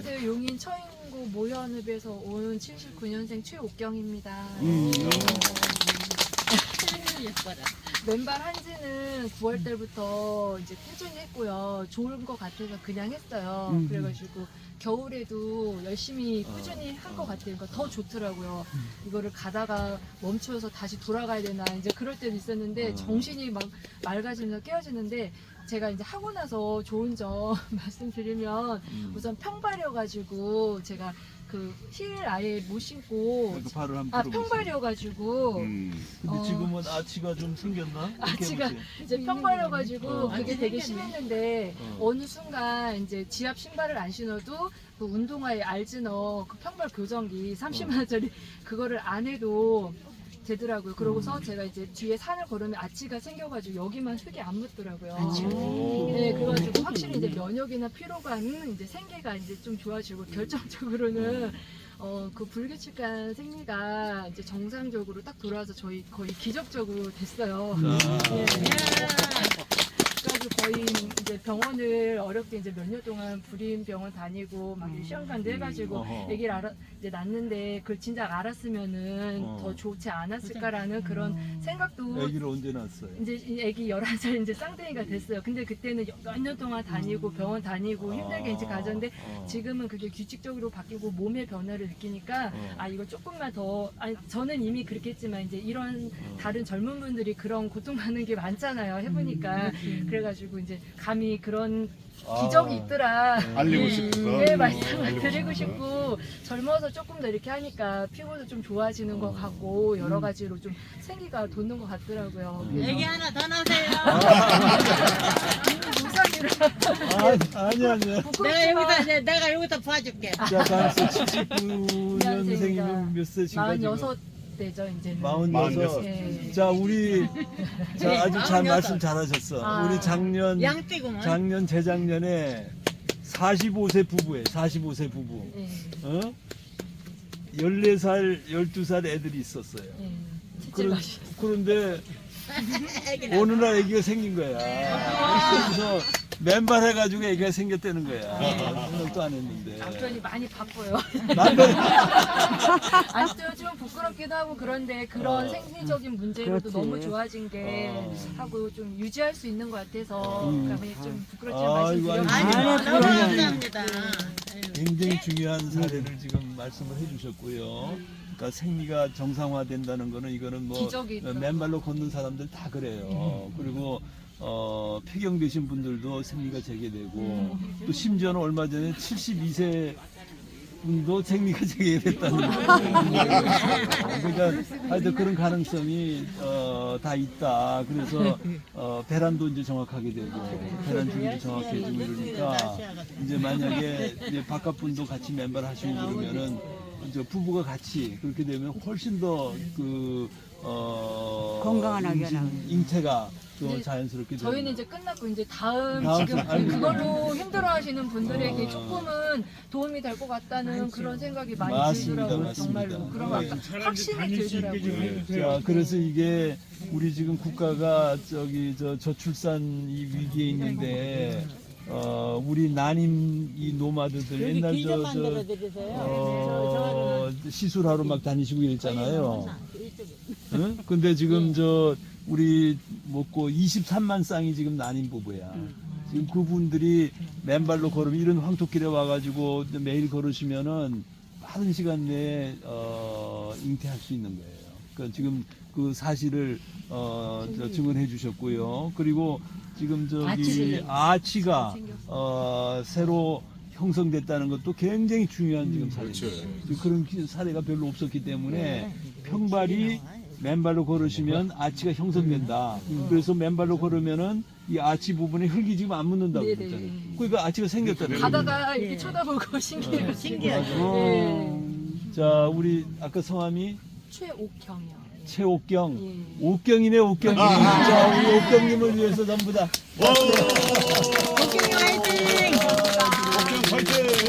안녕하세요. 용인 처인구 모현읍에서 온 79년생 최옥경입니다. 음. 예뻐라. 맨발 한지는 9월 달부터 이제 꾸준히 했고요. 좋은 것 같아서 그냥 했어요. 음. 그래가지고 겨울에도 열심히 꾸준히 한 것 같아요. 그러니까 더 좋더라고요. 이거를 가다가 멈춰서 다시 돌아가야 되나 이제 그럴 때도 있었는데 어. 정신이 막 맑아지면서 깨어지는데 제가 이제 하고 나서 좋은 점 말씀드리면 음. 우선 평발이어가지고 제가 그 힐 아예 못 신고 그 발을 한번 아 풀어보세요. 평발이어가지고 음. 근데 어. 지금은 아치가 좀 생겼나? 이렇게 아치가 해보세요. 이제 평발이어가지고 어. 그게 되게 심했는데 어. 어느 순간 이제 지압 신발을 안 신어도 그 운동화에 알지너 그 평발 교정기 30만 원짜리 그거를 안 해도 되더라고요. 그러고서 제가 이제 뒤에 산을 걸으면 아치가 생겨가지고 여기만 흙이 안 묻더라고요. 오. 네, 그래가지고 확실히 이제 면역이나 피로감은 이제 생계가 이제 좀 좋아지고 결정적으로는 어, 그 불규칙한 생리가 이제 정상적으로 딱 돌아와서 저희 거의 기적적으로 됐어요. 자, 네. 그래가지고 거의 이제 병원을 어렵게 이제 몇 년 동안 불임 병원 다니고 막 시험관도 해가지고 어허. 아기를 알아, 이제 낳는데 그걸 진작 알았으면은 어. 더 좋지 않았을까라는 그런 생각도 아기를 언제 낳았어요? 이제 이 애기 11살 이제 쌍둥이가 됐어요. 근데 그때는 몇 년 동안 다니고 병원 다니고 힘들게 이제 가졌는데 어. 지금은 그게 규칙적으로 바뀌고 몸의 변화를 느끼니까 어. 아 이거 조금만 더 아니 저는 이미 그렇게 했지만 이제 이런 어. 다른 젊은 분들이 그런 고통받는 게 많잖아요. 해보니까 그래가지고 이제 감히 그런 아. 기적이 있더라. 알리고 예, 싶어서? 예, 어, 말씀을 알리고 드리고. 싶고 젊어서 조금 더 이렇게 하니까 피부도 좀 좋아지는 것 같고 여러 가지로 좀 생기가 돋는 것 같더라고요. 음. 그래서 애기 하나 더 나세요. 무상이라 아, 아니 아니. 내가 부끄럽지만 여기다 이제 내가 여기다 봐줄게. 자, 가서 79년생이면 몇 세신가 지금? 46 대죠 이제는. 46. 예. 자, 우리 자, 아주 잘 46. 말씀 잘하셨어. 아. 우리 작년 양띠구먼. 작년 재작년에 45세 부부에 45세 부부. 예. 어? 14살, 12살 애들이 있었어요. 예. 그런, 찝찝하시- 그런데. 어느 날 애기가 생긴 거야. 그래서 맨발 해가지고 애기가 생겼다는 거야. 생각도 안 했는데. 남편이 많이 바빠요. 남편, 아직도 좀 부끄럽기도 하고 그런데 그런 어. 생리적인 문제로도 그렇지. 너무 좋아진 게 어. 하고 좀 유지할 수 있는 것 같아서 음. 그러니까 좀 부끄럽지만 아이고, 아니. 뭐 너무 감사합니다. 굉장히 중요한 사례를 지금 말씀을 해주셨고요. 그러니까 생리가 정상화된다는 거는 이거는 뭐 기적이. 맨발로 걷는 사람들 다 그래요. 그리고 어, 폐경 되신 분들도 생리가 재개되고 또 심지어는 얼마 전에 72세 분도 생리가 재개됐다는. 그러니까 하여튼 그런 가능성이 어, 다 있다. 그래서 어, 배란도 이제 정확하게 되고 배란 주기도 정확해지고 이러니까 이제 만약에 이제 바깥 분도 같이 맨발 하시고 그러면은 이제 부부가 같이 그렇게 되면 훨씬 더그 어, 건강한 아기가 임신, 나오죠. 잉태가 또 네, 자연스럽게 되는 저희는 이제 끝났고 이제 다음 다음 지금 주- 아이고. 그걸로 힘들어하시는 분들에게 어. 조금은 도움이 될 것 같다는 그런 생각이 많이 맞습니다, 들더라고요. 맞습니다. 정말로 그런 네. 거 확신이 들더라고요. 자, 그래서 이게 우리 지금 국가가 저기 저 저출산 이 위기에 있는데 어 우리 난임 이 노마드들 여기 옛날 저 만들어 저 드리세요. 어, 시술하러 막 다니시고 이랬잖아요. 이쪽에. 응? 근데 지금 저 우리 먹고 23만 쌍이 지금 난임 부부야. 지금 그분들이 맨발로 걸으면 이런 황토길에 와가지고 매일 걸으시면은 빠른 시간 내에 어, 잉태할 수 있는 거예요. 그러니까 지금 그 사실을 어, 저 증언해 주셨고요. 그리고 지금 저기 아치가. 어, 새로 형성됐다는 것도 굉장히 중요한 지금 사례예요. 그렇죠. 지금 그런 기- 사례가 별로 없었기 때문에 평발이 맨발로 걸으시면 아치가 형성된다. 그래서 맨발로 걸으면은 이 아치 부분에 흙이 지금 안 묻는다고 네네. 그랬잖아요. 그러니까 아치가 생겼다는 거예요. 가다가 이렇게 쳐다보고 신기해요. 신기하죠. 어. 자, 우리 아까 성함이 최옥형이요. 최옥경. 예. 옥경이네, 옥경이. 자, 우리 옥경님을 위해서 전부 다. 옥경이 화이팅! 옥경이 화이팅!